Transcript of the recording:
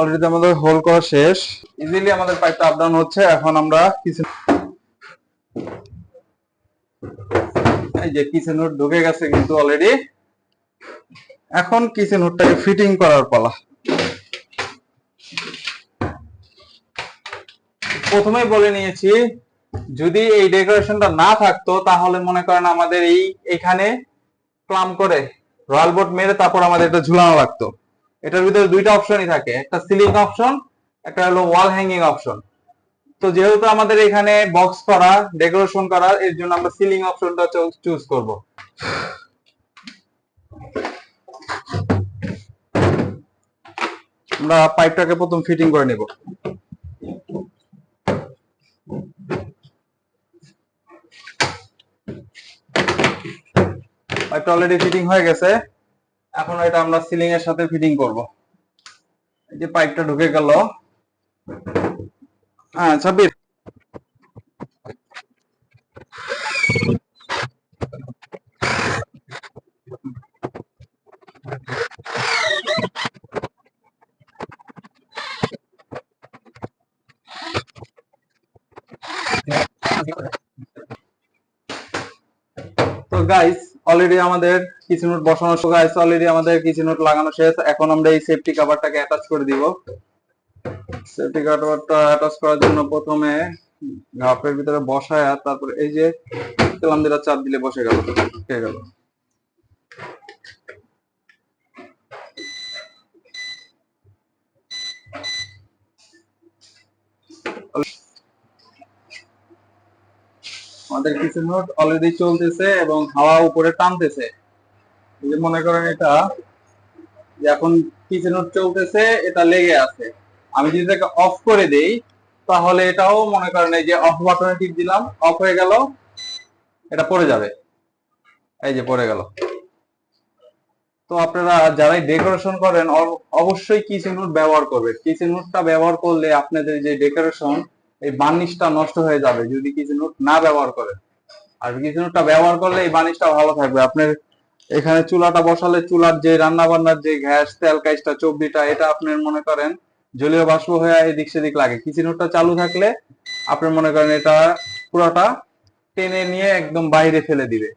Already আমাদের whole করা শেষ। ইজিলি আমাদের পাইপটা আপ ডাউন হচ্ছে। এখন আমরা কিছু এই যে কিচেন হুড ঢুকে গেছে কিন্তু অলরেডি এখন কিচেন হুডটাকে ফিটিং করার পালা। প্রথমেই বলে নিয়েছি, যদি এই ডেকোরেশনটা না থাকতো, তাহলে মনে করেন আমাদের এই এখানে প্লাম করে রয়্যাল বোর্ড মেরে তারপর আমাদের এটা ঝুলানো লাগতো। এটার ভিতরে দুইটা অপশনই থাকে। একটা সিলিং অপশন একটা হলো ওয়াল হ্যাঙ্গিং অপশন তো যেহেতু আমাদের এখানে বক্স করা ডেকোরেশন করা, এর জন্য আমরা সিলিং অপশনটা চুজ করব। আমরা পাইপটাকে প্রথম ফিটিং করে নেব। পাইপটা অলরেডি ফিটিং হয়ে গেছে। এখন এটা আমরা সিলিং এর সাথে ফিটিং করব। এই যে পাইপটা ঢুকে গেল। হ্যাঁ ছাব্বিশ। তো গাইস অলরেডি আমাদের কিছু নোট বসানো আছে অলরেডি আমাদের কিছু নোট লাগানো শেষ। এখন আমরা এই সেফটি কভারটাকে অ্যাটাচ করে দিব। সেফটি কভারটা অ্যাটাচ করার জন্য প্রথমে ঘাপের ভিতরে বসায় তারপর এই যে তেলাম চাপ দিলে বসে গেল। হয়ে গেল। আমাদের কিছু নোট অলরেডি চলতেছে এবং হাওয়া উপরে টানতেছে। যে মনে করেন এটা এখন কিছু নোট চলতেছে, এটা লেগে আছে। আমি যদি এটাকে অফ করে দেই, তাহলে এটাও মনে করেন এই যে অফ বাটনে টিপ দিলাম অফ হয়ে গেল, এটা পড়ে যাবে। এই যে পড়ে গেল। তো আপনারা যারাই ডেকোরেশন করেন অবশ্যই কিচেন নোট ব্যবহার করবেন। কিচেন নোটটা ব্যবহার করলে আপনাদের যে ডেকোরেশন এই বার্নিশটা নষ্ট হয়ে যাবে যদি কিছু নোট না ব্যবহার করে আর কিছু নোটটা ব্যবহার করলে এই বার্নিশটা ভালো থাকবে। আপনার এখানে চুলাটা বসালে চুলার যে রান্না বান্নার যে গ্যাস, তেল কাইসটা চব্বিটা এটা আপনার মনে করেন জলীয় বাষ্প হয়ে এদিক সেদিক লাগে। কিছু নোটটা চালু থাকলে আপনার মনে করেন এটা পুরোটা টেনে নিয়ে একদম বাইরে ফেলে দিবে।